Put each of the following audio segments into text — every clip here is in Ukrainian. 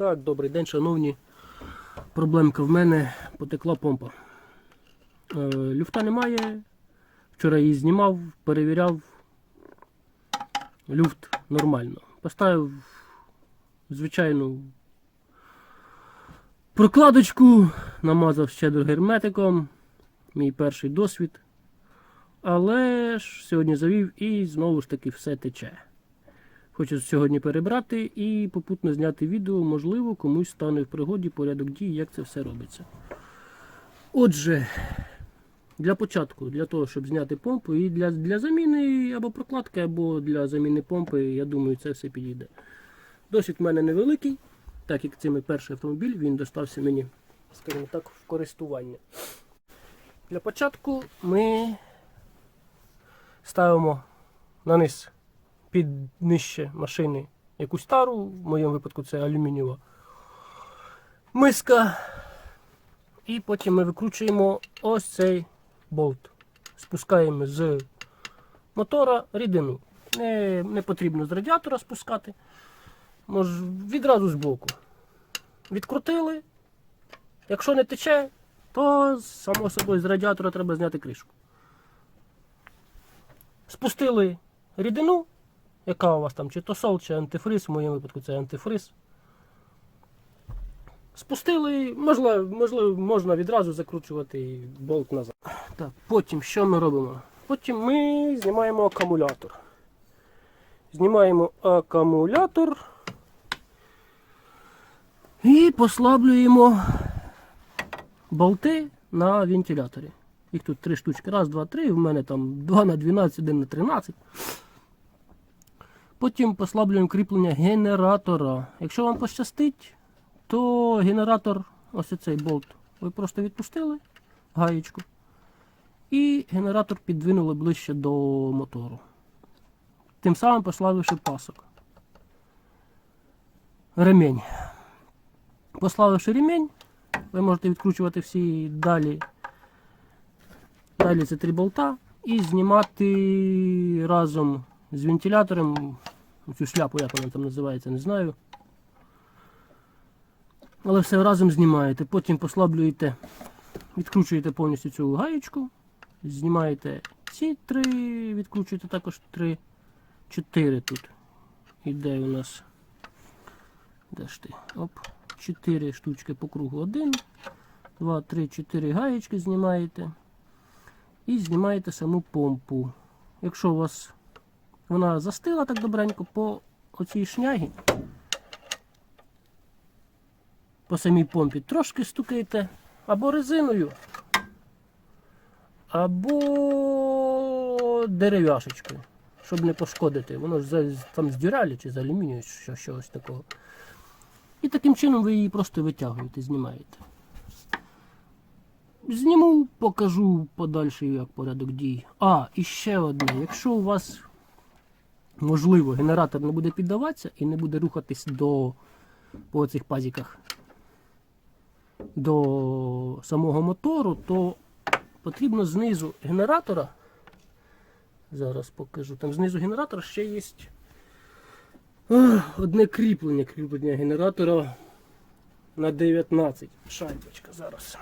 Так, добрий день, шановні. Проблемка в мене потекла помпа. Е, люфта немає. Вчора її знімав, перевіряв. Люфт нормально. Поставив звичайну прокладочку, намазав щедро герметиком. Мій перший досвід. Але ж сьогодні завів і знову ж таки все тече. Хочу сьогодні перебрати і попутно зняти відео, можливо, комусь стане в пригоді порядок дій, як це все робиться. Отже, для початку, для того, щоб зняти помпу, і для, для заміни або прокладки, або для заміни помпи, я думаю, це все підійде. Досвід в мене невеликий, так як це мій перший автомобіль, він достався мені, скажімо так, в користування. Для початку ми ставимо на низ під нижче машини якусь тару, в моєму випадку це алюмінієва миска. І потім ми викручуємо ось цей болт. Спускаємо з мотора рідину. Не, не потрібно з радіатора спускати. Мож, відразу з боку. Відкрутили. Якщо не тече, то само собою з радіатора треба зняти кришку. Спустили рідину, яка у вас там, чи то сол, чи антифриз, в моєму випадку це антифриз. Спустили, можливо, можливо, можна відразу закручувати болт назад. Так, потім що ми робимо? Потім ми знімаємо акумулятор. Знімаємо акумулятор і послаблюємо болти на вентиляторі. Їх тут три штучки. Раз, два, три. У мене там 2 на 12, 1 на 13. Потім послаблюємо кріплення генератора. Якщо вам пощастить, то генератор, ось цей болт, ви просто відпустили гаєчку. І генератор підвинули ближче до мотору. Тим самим послабивши пасок. Ремень. Послабивши ремень, ви можете відкручувати всі далі. Далі це три болта і знімати разом з вентилятором цю шляпу, як вона там називається, не знаю. Але все разом знімаєте. Потім послаблюєте, відкручуєте повністю цю гаєчку, знімаєте ці три, відкручуєте також три, чотири тут. Іде у нас. Де ж ти? Оп. Чотири штучки по кругу. Один, два, три, чотири гаєчки знімаєте. І знімаєте саму помпу. Якщо у вас вона застила так добренько по оцій шнягі, по самій помпі трошки стукаєте або резиною, або дерев'яшечкою, щоб не пошкодити. Воно ж там з дюралі чи з алюмінію, що, щось такого. І таким чином ви її просто витягуєте, знімаєте. Зніму, покажу подальший як порядок дій. А, і ще одне. Якщо у вас, можливо, генератор не буде піддаватися і не буде рухатись до по цих пазіках до самого мотору, то потрібно знизу генератора. Зараз покажу. Там знизу генератора ще є одне кріплення, кріплення генератора на 19. Шайбочка зараз.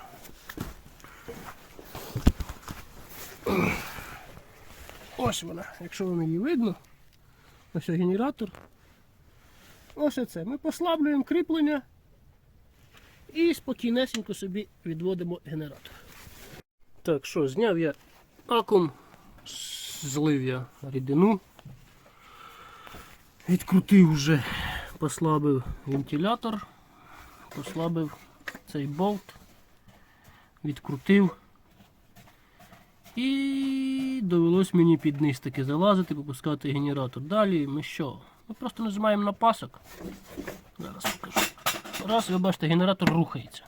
Ось вона, якщо вам її видно. Ось генератор. Ось це. Ми послаблюємо кріплення і спокійнесенько собі відводимо генератор. Так, що, зняв я акум, злив я рідину. Відкрутив вже, послабив вентилятор, послабив цей болт, відкрутив. І довелось мені під низ таки залазити, попускати генератор. Далі ми що? Ми просто нажимаємо на пасок. Зараз покажу. Раз, ви бачите, генератор рухається.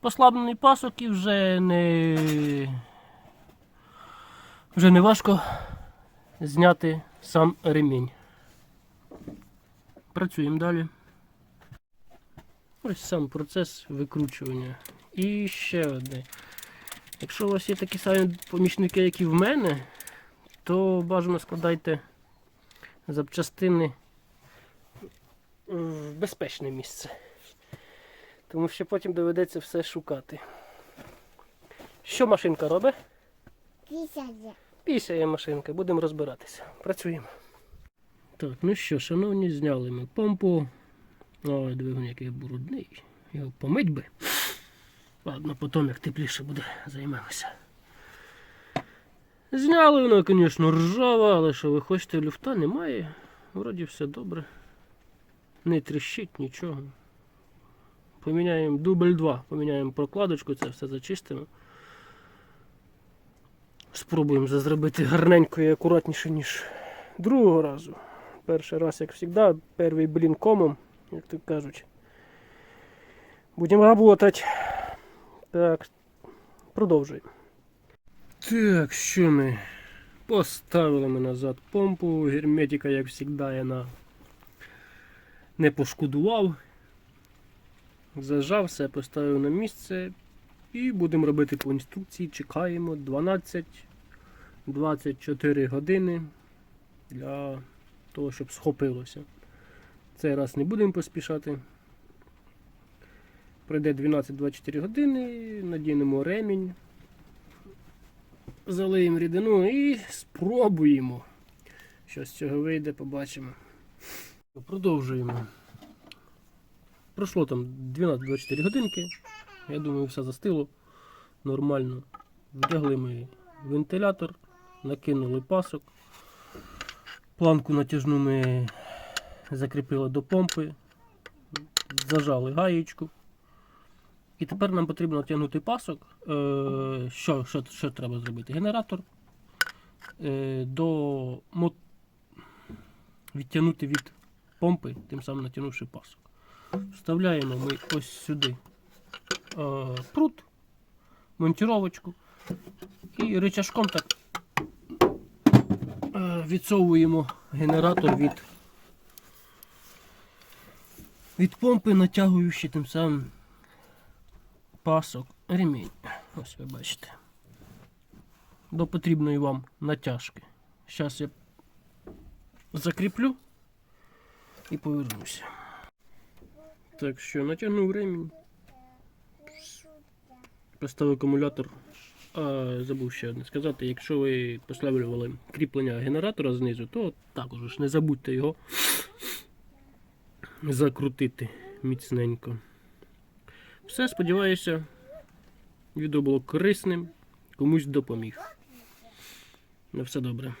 Послаблений пасок і вже не вже не важко зняти сам ремінь. Працюємо далі. Ось сам процес викручування. І ще одне. Якщо у вас є такі самі помічники, як і в мене, то бажано складайте запчастини в безпечне місце. Тому що потім доведеться все шукати. Що машинка робить? Пісяє. Пісяє машинка, будемо розбиратися. Працюємо. Так, ну що, шановні, зняли ми помпу. Ой, двигун який брудний. Його помить би. Ладно, потім як тепліше буде, займемося. Зняли воно, звісно, ржава, але що ви хочете, люфта немає. Вроді все добре. Не тріщить нічого. Поміняємо дубль 2, поміняємо прокладочку, це все зачистимо. Спробуємо зробити гарненько і акуратніше, ніж другого разу. Перший раз, як завжди, перший блін комом, як то кажуть. Будемо працювати. Так, продовжуємо. Так, що ми? Поставили ми назад помпу. Герметика, як завжди, я на... не пошкодував. Зажав все, поставив на місце. І будемо робити по інструкції. Чекаємо 12-24 години для того, щоб схопилося. Цей раз не будемо поспішати. Пройде 12-24 години, надінемо ремінь, залиємо рідину і спробуємо. Що з цього вийде, побачимо. Продовжуємо. Пройшло там 12-24 годинки. Я думаю, все застило нормально. Вдягли ми вентилятор, накинули пасок. Планку натяжну ми закріпили до помпи, зажали гаєчку. І тепер нам потрібно натягнути пасок. Е, Що, що, що треба зробити? Генератор е, до відтягнути від помпи, тим самим натягнувши пасок. Вставляємо ми ось сюди е, прут, монтіровочку і рычажком так відсовуємо генератор від, від помпи, натягуючи тим самим пасок ремінь. Ось ви бачите. До потрібної вам натяжки. Зараз я закріплю і повернуся. Так що натягнув ремінь. Поставив акумулятор. А, забув ще одне сказати, якщо ви поставлювали кріплення генератора знизу, то також не забудьте його закрутити міцненько. Все, сподіваюся, відео було корисним, комусь допоміг. На все добре.